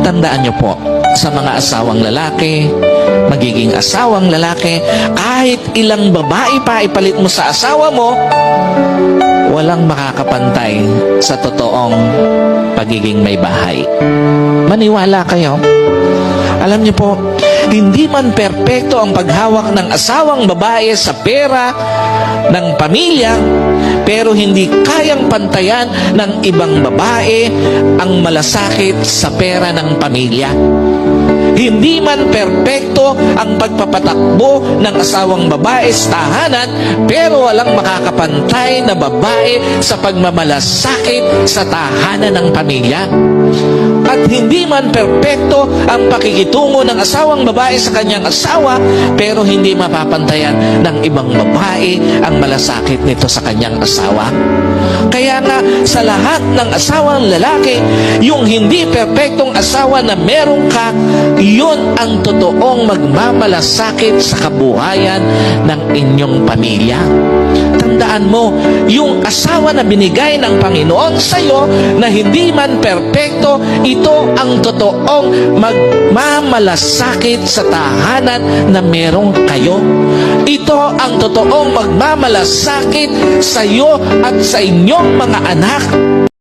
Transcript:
tandaan niyo po, sa mga asawang lalaki, magiging asawang lalaki, kahit ilang babae pa ipalit mo sa asawa mo, walang makakapantay sa totoong pagiging may bahay. Maniwala kayo. Alam niyo po, hindi man perpekto ang paghawak ng asawang babae sa pera ng pamilya, pero hindi kayang pantayan ng ibang babae ang malasakit sa pera ng pamilya. Hindi man perpekto ang pagpapatakbo ng asawang babae sa tahanan, pero walang makakapantay na babae sa pagmamalasakit sa tahanan ng pamilya. At hindi man perpekto ang pakikitungo ng asawang babae sa kanyang asawa, pero hindi mapapantayan ng ibang babae ang malasakit nito sa kanyang asawa. Kaya nga, sa lahat ng asawang lalaki, yung hindi perpektong asawa na meron ka, yun ang totoong magmamalasakit sa kabuhayan ng inyong pamilya. Tandaan mo, yung asawa na binigay ng Panginoon sa iyo na hindi man perpekto, ito ang totoong magmamalasakit sa tahanan na merong kayo. Ito ang totoong magmamalasakit sa iyo at sa inyong mga anak